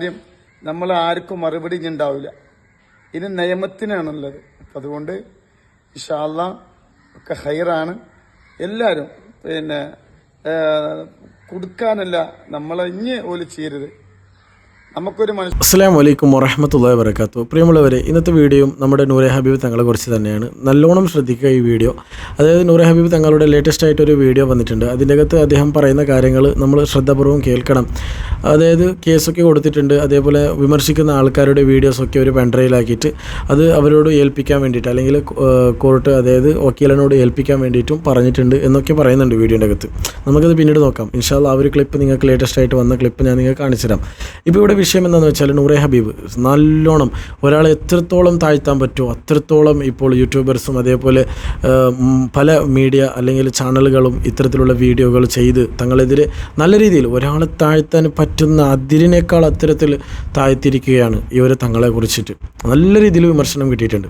കാര്യം നമ്മൾ ആർക്കും മറുപടി ഇനി ഉണ്ടാവില്ല. ഇനി നിയമത്തിനാണുള്ളത്. അപ്പം അതുകൊണ്ട് ഇഷാല്ല ഒക്കെ ഹൈറാണ്. എല്ലാവരും പിന്നെ കൊടുക്കാനല്ല നമ്മളെ ഇനി ഓൽ ചെയ്യരുത്. അസ്സാം വലൈക്കും വറഹമത്തല്ലാ വരക്കാത്തു പ്രിയമുള്ളവരെ ഇന്നത്തെ വീഡിയോയും നമ്മുടെ നൂറെ ഹബീബ് തങ്ങളെ കുറിച്ച് തന്നെയാണ്. നല്ലോണം ശ്രദ്ധിക്കുക ഈ വീഡിയോ. അതായത് നൂറെ ഹബീബ് തങ്ങളുടെ ലേറ്റസ്റ്റ് ആയിട്ടൊരു വീഡിയോ വന്നിട്ടുണ്ട്. അതിന്റെ അകത്ത് അദ്ദേഹം പറയുന്ന കാര്യങ്ങൾ നമ്മൾ ശ്രദ്ധാപൂർവം കേൾക്കണം. അതായത് കേസൊക്കെ കൊടുത്തിട്ടുണ്ട്. അതേപോലെ വിമർശിക്കുന്ന ആൾക്കാരുടെ വീഡിയോസൊക്കെ ഒരു പെൻഡ്രൈവിലാക്കിയിട്ട് അത് അവരോട് ഏൽപ്പിക്കാൻ വേണ്ടിയിട്ട് അല്ലെങ്കിൽ കോർട്ട് അതായത് വക്കീലനോട് ഏൽപ്പിക്കാൻ വേണ്ടിയിട്ടും പറഞ്ഞിട്ടുണ്ട് എന്നൊക്കെ പറയുന്നുണ്ട് വീഡിയോന്റെ അകത്ത്. നമുക്കത് പിന്നീട് നോക്കാം. ഇൻഷാല്ല ആ ഒരു ക്ലിപ്പ് നിങ്ങൾക്ക് ലേറ്റസ്റ്റ് ആയിട്ട് വന്ന ക്ലിപ്പ് ഞാൻ നിങ്ങൾക്ക് കാണിച്ചു തരാം ഇപ്പോൾ ഇവിടെ വിഷയം എന്താണെന്ന് വെച്ചാൽ നൂറെ ഹബീബ് നല്ലോണം ഒരാളെ എത്രത്തോളം താഴ്ത്താൻ പറ്റുമോ അത്രത്തോളം ഇപ്പോൾ യൂട്യൂബേഴ്സും അതേപോലെ പല മീഡിയ അല്ലെങ്കിൽ ചാനലുകളും ഇത്തരത്തിലുള്ള വീഡിയോകൾ ചെയ്ത് തങ്ങളെതിരെ നല്ല രീതിയിൽ ഒരാളെ താഴ്ത്താൻ പറ്റുന്ന അതിരിനേക്കാൾ അത്തരത്തിൽ താഴ്ത്തിരിക്കുകയാണ് ഇവർ തങ്ങളെ കുറിച്ചിട്ട്. നല്ല രീതിയിൽ വിമർശനം കിട്ടിയിട്ടുണ്ട്.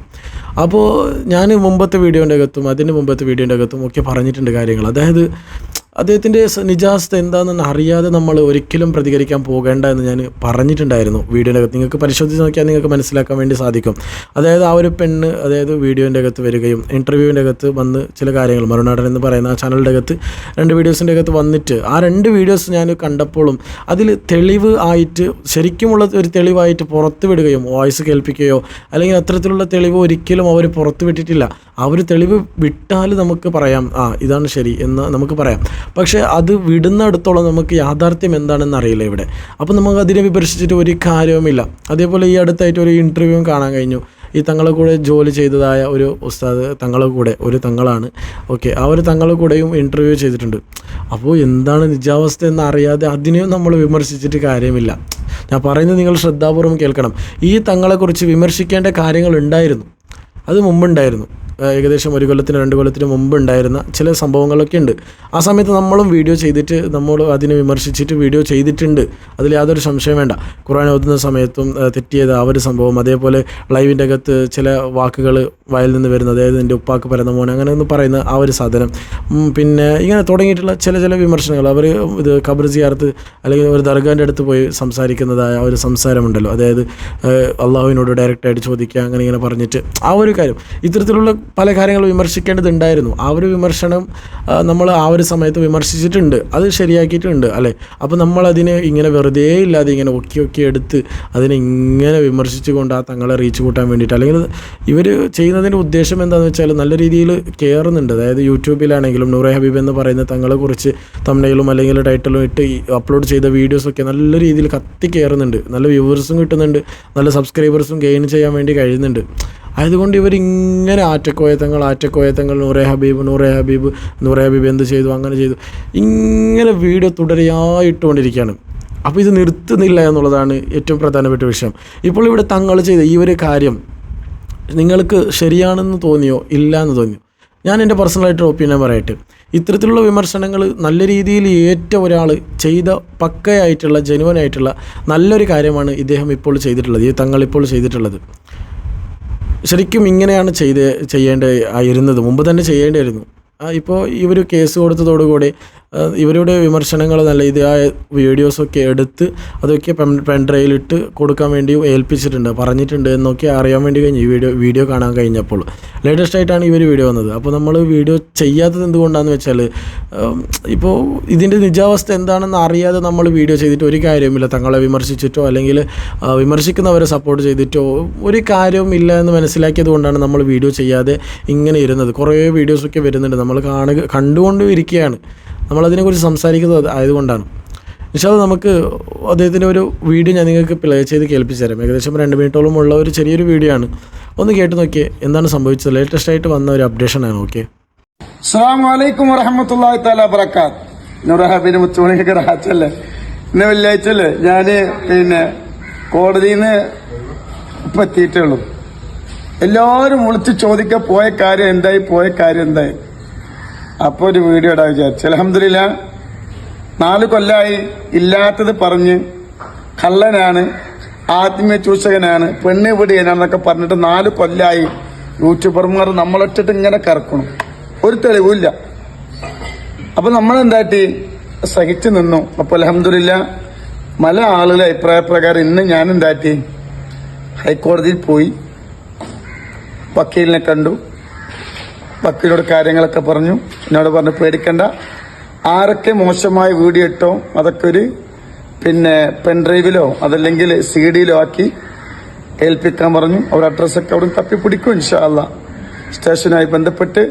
അപ്പോൾ ഞാൻ മുമ്പത്തെ വീഡിയോന്റെ അകത്തും അതിന് മുമ്പത്തെ വീഡിയോന്റെ അകത്തും ഒക്കെ പറഞ്ഞിട്ടുണ്ട് കാര്യങ്ങൾ. അതായത് അദ്ദേഹത്തിന്റെ നിജാവസ്ഥ എന്താണെന്ന് അറിയാതെ നമ്മൾ ഒരിക്കലും പ്രതികരിക്കാൻ പോകേണ്ട എന്ന് ഞാൻ പറഞ്ഞിട്ടുണ്ടായിരുന്നു വീഡിയോന്റെ അകത്ത് നിങ്ങൾക്ക് പരിശോധിച്ച് നോക്കിയാൽ നിങ്ങൾക്ക് മനസ്സിലാക്കാൻ വേണ്ടി സാധിക്കും. അതായത് ആ ഒരു പെണ്ണ് അതായത് വീഡിയോന്റെ അകത്ത് വരികയും ഇന്റർവ്യൂവിന്റെ അകത്ത് വന്ന് ചില കാര്യങ്ങൾ മറുനാടൻ എന്ന് പറയുന്ന ആ ചാനലിന്റെ അകത്ത് രണ്ട് വീഡിയോസിന്റെ അകത്ത് വന്നിട്ട് ആ രണ്ട് വീഡിയോസ് ഞാൻ കണ്ടപ്പോഴും അതിൽ തെളിവ് ആയിട്ട് ശരിക്കുമുള്ള ഒരു തെളിവായിട്ട് പുറത്ത് വിടുകയും വോയിസ് കേൾപ്പിക്കുകയോ അല്ലെങ്കിൽ അത്തരത്തിലുള്ള തെളിവ് ഒരിക്കലും അവർ പുറത്ത് വിട്ടിട്ടില്ല. ആ ഒരു തെളിവ് വിട്ടാൽ നമുക്ക് പറയാം ആ ഇതാണ് ശരി എന്ന് നമുക്ക് പറയാം. പക്ഷേ അത് വിടുന്നിടത്തോളം നമുക്ക് യാഥാർത്ഥ്യം എന്താണെന്ന് അറിയില്ല ഇവിടെ. അപ്പോൾ നമുക്ക് അതിനെ വിമർശിച്ചിട്ട് ഒരു കാര്യവുമില്ല. അതേപോലെ ഈ അടുത്തായിട്ട് ഒരു ഇന്റർവ്യൂവും കാണാൻ കഴിഞ്ഞു. ഈ തങ്ങളെ കൂടെ ജോലി ചെയ്തതായ ഒരു ഉസ്താദ് തങ്ങളെ കൂടെ ഒരു തങ്ങളാണ്. ഓക്കെ ആ ഒരു തങ്ങളെ കൂടെയും ഇന്റർവ്യൂ ചെയ്തിട്ടുണ്ട്. അപ്പോൾ എന്താണ് നിജാവസ്ഥ എന്ന് അറിയാതെ അതിനെയും നമ്മൾ വിമർശിച്ചിട്ട് കാര്യമില്ല. ഞാൻ പറയുന്നത് നിങ്ങൾ ശ്രദ്ധാപൂർവം കേൾക്കണം. ഈ തങ്ങളെക്കുറിച്ച് വിമർശിക്കേണ്ട കാര്യങ്ങൾ ഉണ്ടായിരുന്നു. അത് മുമ്പുണ്ടായിരുന്നു. ഏകദേശം ഒരു കൊല്ലത്തിന് രണ്ട് കൊല്ലത്തിന് മുമ്പ് ഉണ്ടായിരുന്ന ചില സംഭവങ്ങളൊക്കെ ഉണ്ട്. ആ സമയത്ത് നമ്മളും വീഡിയോ ചെയ്തിട്ട് നമ്മൾ അതിനെ വിമർശിച്ചിട്ട് വീഡിയോ ചെയ്തിട്ടുണ്ട്. അതിൽ യാതൊരു സംശയം വേണ്ട. ഖുർആൻ ഓതുന്ന സമയത്തും തെറ്റിയത് ആ ഒരു സംഭവം അതേപോലെ ലൈവിന്റെ അകത്ത് ചില വാക്കുകൾ വയൽ നിന്ന് വരുന്നത് അതായത് എന്റെ ഉപ്പാക്ക് പരന്ന മോനെ അങ്ങനെ ഒന്ന് പറയുന്ന ആ ഒരു സാധനം. പിന്നെ ഇങ്ങനെ തുടങ്ങിയിട്ടുള്ള ചില ചില വിമർശനങ്ങൾ. അവർ ഇത് ഖബർ ചെയ്യാർത്ത് അല്ലെങ്കിൽ ഒരു ദർഗാന്റെ അടുത്ത് പോയി സംസാരിക്കുന്നതായ ഒരു സംസാരമുണ്ടല്ലോ. അതായത് അള്ളാഹുവിനോട് ഡയറക്റ്റായിട്ട് ചോദിക്കുക അങ്ങനെ ഇങ്ങനെ പറഞ്ഞിട്ട് ആ ഒരു കാര്യം. ഇത്തരത്തിലുള്ള പല കാര്യങ്ങൾ വിമർശിക്കേണ്ടതുണ്ടായിരുന്നു. ആ ഒരു വിമർശനം നമ്മൾ ആ ഒരു സമയത്ത് വിമർശിച്ചിട്ടുണ്ട്. അത് ശരിയാക്കിയിട്ടുണ്ട് അല്ലേ? അപ്പോൾ നമ്മളതിനെ ഇങ്ങനെ വെറുതെ ഇല്ലാതെ ഇങ്ങനെ ഒക്കി ഒക്കി എടുത്ത് അതിനെ ഇങ്ങനെ വിമർശിച്ചുകൊണ്ട് ആ തങ്ങളെ റീച്ച് കൂട്ടാൻ വേണ്ടിയിട്ട് അല്ലെങ്കിൽ ഇവർ ചെയ്യുന്നതിന്റെ ഉദ്ദേശം എന്താണെന്ന് വെച്ചാൽ നല്ല രീതിയിൽ കയറുന്നുണ്ട് അതായത് യൂട്യൂബിലാണെങ്കിലും നൂറെ ഹബീബ് എന്ന് പറയുന്ന തങ്ങളെ കുറിച്ച് തമ്മനയിലും അല്ലെങ്കിൽ ടൈറ്റിലും ഇട്ട് അപ്ലോഡ് ചെയ്ത വീഡിയോസൊക്കെ നല്ല രീതിയിൽ കത്തി കയറുന്നുണ്ട് നല്ല വ്യൂവേഴ്സും കിട്ടുന്നുണ്ട്. നല്ല സബ്സ്ക്രൈബേഴ്സും ഗെയിൻ ചെയ്യാൻ വേണ്ടി കഴിയുന്നുണ്ട്. ആയതുകൊണ്ട് ഇവരിങ്ങനെ ആറ്റക്കോയത്തങ്ങൾ ആറ്റക്കോയത്തങ്ങൾ നൂറേ ഹബീബ് നൂറേ ഹബീബ് നൂറേ ഹബീബ് എന്ത് ചെയ്തു അങ്ങനെ ചെയ്തു. ഇങ്ങനെ വീഡിയോ തുടരെയായിട്ടുകൊണ്ടിരിക്കുകയാണ്. അപ്പോൾ ഇത് നിർത്തുന്നില്ല എന്നുള്ളതാണ് ഏറ്റവും പ്രധാനപ്പെട്ട വിഷയം. ഇപ്പോൾ ഇവിടെ തങ്ങൾ ചെയ്ത ഈ ഒരു കാര്യം നിങ്ങൾക്ക് ശരിയാണെന്ന് തോന്നിയോ ഇല്ല എന്ന് തോന്നിയോ? ഞാൻ എന്റെ പേഴ്സണലായിട്ട് ഒപ്പീനിയൻ പറയട്ടെ. ഇത്തരത്തിലുള്ള വിമർശനങ്ങൾ നല്ല രീതിയിൽ ഏറ്റ ഒരാൾ ചെയ്ത പക്കയായിട്ടുള്ള ജനുവനായിട്ടുള്ള നല്ലൊരു കാര്യമാണ് ഇദ്ദേഹം ഇപ്പോൾ ചെയ്തിട്ടുള്ളത് ഈ തങ്ങൾ ഇപ്പോൾ ചെയ്തിട്ടുള്ളത്. ശരിക്കും ഇങ്ങനെയാണ് ചെയ്ത് ചെയ്യേണ്ട മുമ്പ് തന്നെ ചെയ്യേണ്ടിയിരുന്നു ഇപ്പോൾ ഇവർ കേസ് കൊടുത്തതോടുകൂടി ഇവരുടെ വിമർശനങ്ങൾ നല്ല ഇതായ വീഡിയോസൊക്കെ എടുത്ത് അതൊക്കെ പെൻ പെൻഡ്രൈവിലിട്ട് കൊടുക്കാൻ വേണ്ടി ഏൽപ്പിച്ചിട്ടുണ്ട് പറഞ്ഞിട്ടുണ്ട് എന്നൊക്കെ അറിയാൻ വേണ്ടി കഴിഞ്ഞു ഈ വീഡിയോ വീഡിയോ കാണാൻ കഴിഞ്ഞപ്പോൾ. ലേറ്റസ്റ്റ് ആയിട്ടാണ് ഇവർ വീഡിയോ വന്നത്. അപ്പോൾ നമ്മൾ വീഡിയോ ചെയ്യാത്തത് എന്തുകൊണ്ടാണെന്ന് വെച്ചാൽ ഇപ്പോൾ ഇതിന്റെ നിജാവസ്ഥ എന്താണെന്ന് അറിയാതെ നമ്മൾ വീഡിയോ ചെയ്തിട്ട് ഒരു കാര്യവുമില്ല. തങ്ങളെ വിമർശിച്ചിട്ടോ അല്ലെങ്കിൽ വിമർശിക്കുന്നവരെ സപ്പോർട്ട് ചെയ്തിട്ടോ ഒരു കാര്യവും ഇല്ല എന്ന് മനസ്സിലാക്കിയത് കൊണ്ടാണ് നമ്മൾ വീഡിയോ ചെയ്യാതെ ഇങ്ങനെ ഇരുന്നത്. കുറേ വീഡിയോസൊക്കെ വരുന്നുണ്ട്. നമ്മൾ കാണുക കണ്ടുകൊണ്ട് ഇരിക്കുകയാണ് നമ്മളതിനെക്കുറിച്ച് സംസാരിക്കുന്നത് ആയതുകൊണ്ടാണ്. പക്ഷേ നമുക്ക് അദ്ദേഹത്തിന്റെ ഒരു വീഡിയോ ഞാൻ നിങ്ങൾക്ക് പ്ലേ ചെയ്ത് കേൾപ്പിച്ചു തരാം. ഏകദേശം രണ്ട് മിനിറ്റോളം ഉള്ള ഒരു ചെറിയൊരു വീഡിയോ ആണ്. ഒന്ന് കേട്ട് നോക്കിയേ എന്താണ് സംഭവിച്ചത്? ലേറ്റസ്റ്റ് ആയിട്ട് വന്ന ഒരു അപ്ഡേഷൻ ആണ് ഓക്കെ അസ്സാം വലൈക്കും വറഹമത്തല്ലാഹി തആല ബറക്കാത്ത് നൂറഹാബിന് മുത്തുമണിയൊക്കെ ഞാൻ പിന്നെ കോടതിയിൽ നിന്ന് ഇപ്പൊ എത്തിയിട്ടുള്ളൂ എല്ലാവരും വിളിച്ച് ചോദിക്കാൻ പോയ കാര്യം എന്തായി പോയ കാര്യം എന്തായി? അപ്പൊ ഒരു വീഡിയോ ഇടാ വിചാരിച്ചു. അലഹമില്ല നാല് കൊല്ലായി ഇല്ലാത്തത് പറഞ്ഞ് കള്ളനാണ് ആത്മീയ ചൂഷകനാണ് പെണ്ണ് പിടിയനാണെന്നൊക്കെ പറഞ്ഞിട്ട് നാല് കൊല്ലായി യൂട്യൂബർമാർ നമ്മളൊറ്റിട്ട് ഇങ്ങനെ കറക്കണം. ഒരു തെളിവില്ല അപ്പൊ നമ്മൾ എന്താട്ടി സഹിച്ചു നിന്നു. അപ്പൊ അലഹമില്ല പല ആളുകളുടെ അഭിപ്രായ പ്രകാരം ഇന്ന് ഞാൻ എന്താട്ടി ഹൈക്കോടതിയിൽ പോയി വക്കീലിനെ കണ്ടു. വക്കീലോട് കാര്യങ്ങളൊക്കെ പറഞ്ഞു. എന്നോട് പറഞ്ഞു പേടിക്കണ്ട. ആരൊക്കെ മോശമായ വീഡിയോ ഇട്ടോ അതൊക്കെ ഒരു പിന്നെ പെൻഡ്രൈവിലോ അതല്ലെങ്കിൽ സി ഡിയിലോ ആക്കി ഏൽപ്പിക്കാൻ പറഞ്ഞു. അവർ അഡ്രസ്സൊക്കെ അവിടെ തപ്പി പിടിക്കും ഇൻഷാല്ല സ്റ്റേഷനുമായി ബന്ധപ്പെട്ട്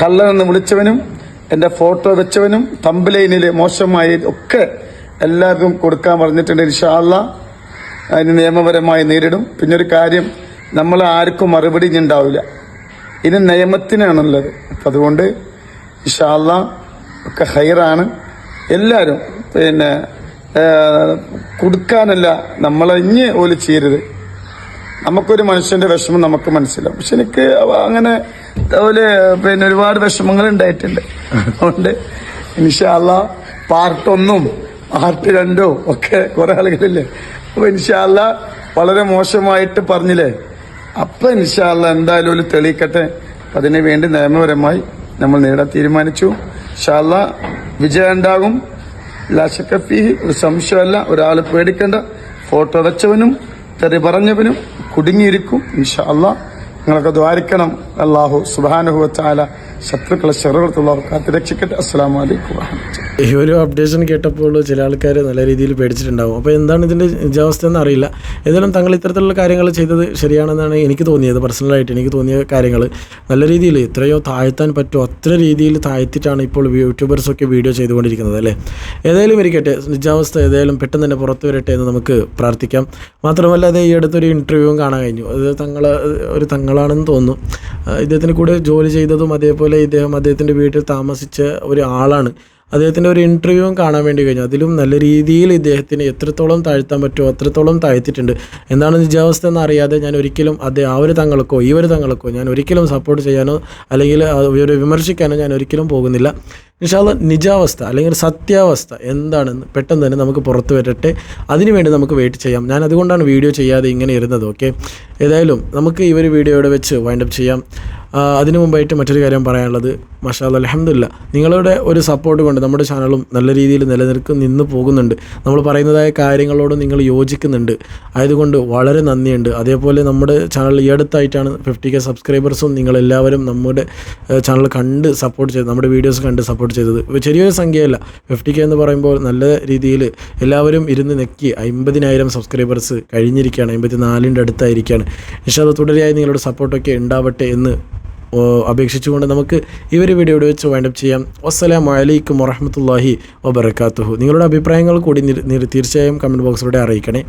കള്ളനെന്ന് വിളിച്ചവനും എന്റെ ഫോട്ടോ വെച്ചവനും തമ്പലൈനിൽ മോശമായ ഒക്കെ എല്ലാവർക്കും കൊടുക്കാൻ പറഞ്ഞിട്ടുണ്ട് ഇൻഷാല്ല അതിന് നിയമപരമായി നേരിടും. പിന്നെ ഒരു കാര്യം നമ്മൾ ആർക്കും മറുപടി ഇനി ഉണ്ടാവില്ല. ഇനി നിയമത്തിനാണുള്ളത്. അതുകൊണ്ട് ഇഷാല്ല ഒക്കെ ഹൈറാണ് എല്ലാവരും പിന്നെ കൊടുക്കാനല്ല നമ്മളെ ഇഞ്ഞ് ഓൽ ചെയ്യരുത്. നമുക്കൊരു മനുഷ്യന്റെ വിഷമം നമുക്ക് മനസ്സിലാവും. പക്ഷെ എനിക്ക് അങ്ങനെ അതുപോലെ പിന്നെ ഒരുപാട് വിഷമങ്ങൾ ഉണ്ടായിട്ടുണ്ട്. അതുകൊണ്ട് ഇൻഷാല്ല പാർട്ട് ഒന്നും പാർട്ട് രണ്ടോ ഒക്കെ കുറെ ആളുകളില്ലേ. അപ്പൊ ഇൻഷാല്ല വളരെ മോശമായിട്ട് പറഞ്ഞില്ലേ. അപ്പൊ ഇൻഷാല്ല എന്തായാലും ഒരു തെളിയിക്കട്ടെ. അതിനു വേണ്ടി നിയമപരമായി നമ്മൾ നേടാൻ തീരുമാനിച്ചു. ഷാല്ല വിജയം ഉണ്ടാകും ലാശക്കഫി ഒരു സംശയമല്ല ഒരാൾ പേടിക്കേണ്ട. ഫോട്ടോ വെച്ചവനും തെറി പറഞ്ഞവനും കുടുങ്ങിയിരിക്കും. ഇൻഷാ അല്ലാ നിങ്ങളൊക്കെ ദ്വാരിക്കണം. അള്ളാഹു സുബാനുഭവത്താല ശത്രുക്കളെ ചെറുകളത്തുള്ളവർ കാത്ത് രക്ഷിക്കട്ടെ. അസ്സാം വലൈക്കും ഈ ഒരു അപ്ഡേഷൻ കേട്ടപ്പോൾ ചില ആൾക്കാർ നല്ല രീതിയിൽ പേടിച്ചിട്ടുണ്ടാവും. അപ്പോൾ എന്താണ് ഇതിന്റെ നിജാവസ്ഥ എന്ന് അറിയില്ല. ഏതായാലും തങ്ങൾ ഇത്തരത്തിലുള്ള കാര്യങ്ങൾ ചെയ്തത് ശരിയാണെന്നാണ് എനിക്ക് തോന്നിയത്. പേഴ്സണലായിട്ട് എനിക്ക് തോന്നിയ കാര്യങ്ങൾ നല്ല രീതിയിൽ എത്രയോ താഴ്ത്താൻ പറ്റുമോ അത്ര രീതിയിൽ താഴ്ത്തിയിട്ടാണ് ഇപ്പോൾ യൂട്യൂബേഴ്സൊക്കെ വീഡിയോ ചെയ്തുകൊണ്ടിരിക്കുന്നത് അല്ലേ? ഏതായാലും ഇരിക്കട്ടെ. നിജാവസ്ഥ ഏതായാലും പെട്ടെന്ന് തന്നെ പുറത്തു വരട്ടെ എന്ന് നമുക്ക് പ്രാർത്ഥിക്കാം. മാത്രമല്ല അത് ഈ അടുത്തൊരു ഇന്റർവ്യൂവും കാണാൻ കഴിഞ്ഞു. അത് തങ്ങൾ ഒരു തങ്ങളാണെന്ന് തോന്നുന്നു. ആ, ഇദ്ദേഹത്തിന് കൂടെ ജോലി ചെയ്തതും അതേപോലെ ഇദ്ദേഹം അദ്ദേഹത്തിന്റെ വീട്ടിൽ താമസിച്ച ഒരു ആളാണ് അദ്ദേഹത്തിന്റെ ഒരു ഇന്റർവ്യൂവും കാണാൻ വേണ്ടി കഴിഞ്ഞു. അതിലും നല്ല രീതിയിൽ ഇദ്ദേഹത്തിന് എത്രത്തോളം താഴ്ത്താൻ പറ്റുമോ അത്രത്തോളം താഴ്ത്തിയിട്ടുണ്ട്. എന്താണ് നിജാവസ്ഥ എന്ന് അറിയാതെ ഞാൻ ഒരിക്കലും അദ്ദേഹം ആ ഒരു തങ്ങൾക്കോ ഈ ഒരു തങ്ങൾക്കോ ഞാൻ ഒരിക്കലും സപ്പോർട്ട് ചെയ്യാനോ അല്ലെങ്കിൽ ഇവരെ വിമർശിക്കാനോ ഞാൻ ഒരിക്കലും പോകുന്നില്ല. നിഷാദ നിജാവസ്ഥ അല്ലെങ്കിൽ സത്യാവസ്ഥ എന്താണെന്ന് പെട്ടെന്ന് തന്നെ നമുക്ക് പുറത്തു വരട്ടെ. അതിനുവേണ്ടി നമുക്ക് വെയിറ്റ് ചെയ്യാം. ഞാൻ അതുകൊണ്ടാണ് വീഡിയോ ചെയ്യാതെ ഇങ്ങനെ ഇരുന്നത് ഓക്കെ ഏതായാലും നമുക്ക് ഈ ഒരു വീഡിയോ ഇവിടെ വെച്ച് വൈൻഡപ്പ് ചെയ്യാം. അതിനു മുമ്പായിട്ട് മറ്റൊരു കാര്യം പറയാനുള്ളത് മഷാല്ല അലഹമില്ല നിങ്ങളുടെ ഒരു സപ്പോർട്ട് കൊണ്ട് നമ്മുടെ ചാനലും നല്ല രീതിയിൽ നിലനിൽക്കും നിന്ന് പോകുന്നുണ്ട്. നമ്മൾ പറയുന്നതായ കാര്യങ്ങളോട് നിങ്ങൾ യോജിക്കുന്നുണ്ട്. ആയതുകൊണ്ട് വളരെ നന്ദിയുണ്ട്. അതേപോലെ നമ്മുടെ ചാനൽ ഈ അടുത്തായിട്ടാണ് ഫിഫ്റ്റി കെ സബ്സ്ക്രൈബേഴ്സും നിങ്ങളെല്ലാവരും നമ്മുടെ ചാനൽ കണ്ട് സപ്പോർട്ട് ചെയ്ത് നമ്മുടെ വീഡിയോസ് കണ്ട് സപ്പോർട്ട് ചെയ്തത്. ചെറിയൊരു സംഖ്യയല്ല. ഫിഫ്റ്റി കെ എന്ന് പറയുമ്പോൾ നല്ല രീതിയിൽ എല്ലാവരും ഇരുന്ന് നെക്കി അമ്പതിനായിരം സബ്സ്ക്രൈബേഴ്സ് കഴിഞ്ഞിരിക്കുകയാണ്. അമ്പത്തി നാലിന്റെ അടുത്തായിരിക്കുകയാണ് അത് തുടരെയായി നിങ്ങളുടെ സപ്പോർട്ടൊക്കെ ഉണ്ടാവട്ടെ എന്ന് അപേക്ഷിച്ചുകൊണ്ട് നമുക്ക് ഈ ഒരു വീഡിയോ ഇവിടെ വെച്ച് വൈൻഡപ്പ് ചെയ്യാം. വസ്സലാം വലൈക്കും വറഹമത്തല്ലാഹി വബർക്കാത്തുഹു നിങ്ങളുടെ അഭിപ്രായങ്ങൾ കൂടി തീർച്ചയായും കമന്റ് ബോക്സിലൂടെ അറിയിക്കണേ.